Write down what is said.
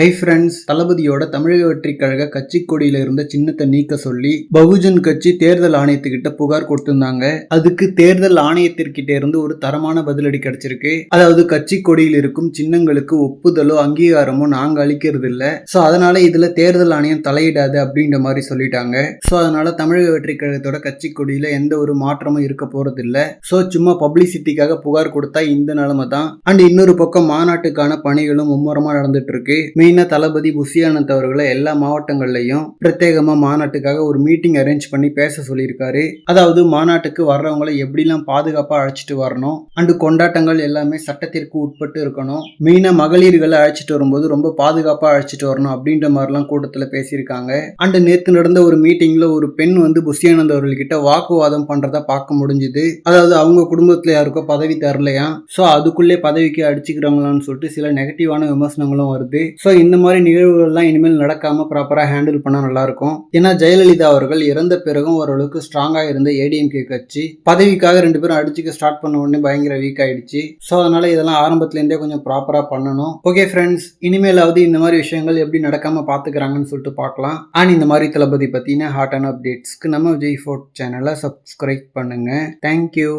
Hi friends தளபதியோட தமிழக வெற்றி கழக கட்சி கொடியில இருந்த சின்னத்தை நீக்க சொல்லி பகுஜன் கட்சி தேர்தல் ஆணையத்துக்கிட்ட புகார் கொடுத்திருந்தாங்க. அதுக்கு தேர்தல் ஆணையத்திற்கிட்ட இருந்து ஒரு தரமான பதிலடி கிடைச்சிருக்கு. அதாவது கட்சி கொடியில் இருக்கும் சின்னங்களுக்கு ஒப்புதலோ அங்கீகாரமோ நாங்க அளிக்கிறது இல்ல சோ அதனால இதுல தேர்தல் ஆணையம் தலையிடாது அப்படின்ற மாதிரி சொல்லிட்டாங்க. சோ அதனால தமிழக வெற்றி கழகத்தோட கட்சி கொடியில எந்த ஒரு மாற்றமும் இருக்க போறது இல்ல சோ சும்மா பப்ளிசிட்டிக்காக புகார் கொடுத்தா இந்த நிலைமை தான். அண்ட் இன்னொரு பக்கம் மாநாட்டுக்கான பணிகளும் மும்முரமா நடந்துட்டு இருக்கு. மெயினா தளபதி புஷியானந்த் அவர்களை எல்லா மாவட்டங்கள்லையும் பிரத்யேகமா மாநாட்டுக்காக ஒரு மீட்டிங் அரேஞ்ச் பண்ணி பேச சொல்லியிருக்காரு. அதாவது மாநாட்டுக்கு வர்றவங்களை எப்படிலாம் பாதுகாப்பா அழைச்சிட்டு வரணும்? அண்டு கொண்டாட்டங்கள் எல்லாமே சட்டத்திற்கு உட்பட்டு இருக்கணும். மெயினா மகளிர்களை அழைச்சிட்டு வரும்போது ரொம்ப பாதுகாப்பா அழைச்சிட்டு வரணும் அப்படின்ற மாதிரிலாம் கூட்டத்துல பேசியிருக்காங்க. அண்டு நேற்று நடந்த ஒரு மீட்டிங்ல ஒரு பெண் வந்து புஷியானந்த் அவர்கள்கிட்ட வாக்குவாதம் பண்றதா பார்க்க முடிஞ்சுது. அதாவது அவங்க குடும்பத்துல யாருக்கோ பதவி தரலையா? சோ அதுக்குள்ளே பதவிக்கு அடிச்சுக்கிறாங்களான்னு சொல்லிட்டு சில நெகட்டிவான விமர்சனங்களும் வருது. ஸோ இந்த மாதிரி நிகழ்வுகள்லாம் இனிமேல் நடக்காம ப்ராப்பராக ஹேண்டில் பண்ணால் நல்லா இருக்கும் ஏன்னா ஜெயலலிதா அவர்கள் இறந்த பிறகும் ஓரளவுக்கு ஸ்ட்ராங்காக இருந்த ஏடிஎம்கே கட்சி பதவிக்காக ரெண்டு பேரும் அடிச்சுக்க ஸ்டார்ட் பண்ண உடனே பயங்கர வீக் ஆயிடுச்சு. ஸோ அதனால இதெல்லாம் ஆரம்பத்துலேருந்தே கொஞ்சம் ப்ராப்பராக பண்ணணும். ஓகே ஃப்ரெண்ட்ஸ் இனிமேலாவது இந்த மாதிரி விஷயங்கள் எப்படி நடக்காம பார்த்துக்கிறாங்கன்னு சொல்லிட்டு பார்க்கலாம் அண்ட் இந்த மாதிரி தளபதி பற்றின ஹாட்டான அப்டேட்ஸ்க்கு நம்ம விஜய் ஃபோர்ட் சேனலை சப்ஸ்கிரைப் பண்ணுங்க. Thank you